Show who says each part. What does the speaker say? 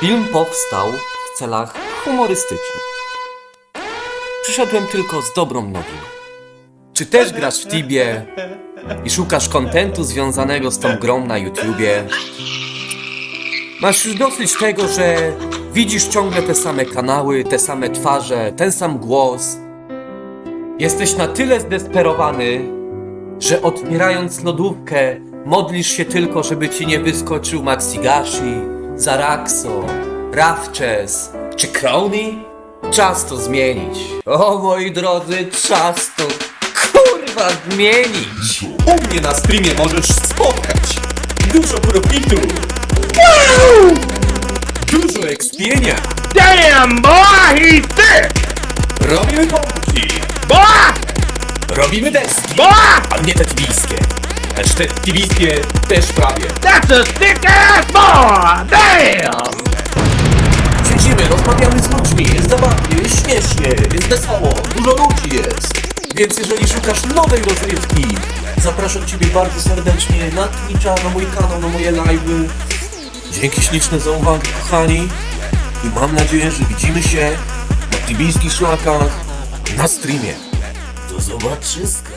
Speaker 1: Film powstał w celach humorystycznych. Przyszedłem tylko z dobrą nowiną. Czy też grasz w Tibie i szukasz kontentu związanego z tą grą na YouTubie? Masz już dosyć tego, że widzisz ciągle te same kanały, te same twarze, ten sam głos. Jesteś na tyle zdesperowany, że otwierając lodówkę modlisz się tylko, żeby ci nie wyskoczył Maxigashi, Zaraxo, Rafches czy Crowley? Czas to zmienić. O moi drodzy, czas to kurwa zmienić.
Speaker 2: U mnie na streamie możesz spotkać dużo profitu, dużo ekspienia.
Speaker 3: Damn, boy, he's thick!
Speaker 2: Robimy pompki,
Speaker 3: Boy!
Speaker 2: robimy deski,
Speaker 3: Boy!
Speaker 2: a nie te tibijskie. Lecz te tibijskie też prawie.
Speaker 3: That's a thick ass
Speaker 2: rozmawiamy z ludźmi, jest zabawnie, jest śmiesznie, jest wesoło, dużo ludzi jest. Więc jeżeli szukasz nowej rozrywki, zapraszam Ciebie bardzo serdecznie na Twitcha, na mój kanał, na moje live'y. Dzięki śliczne za uwagę, kochani. I mam nadzieję, że widzimy się na tibijskich szlakach na streamie. Do zobaczyska.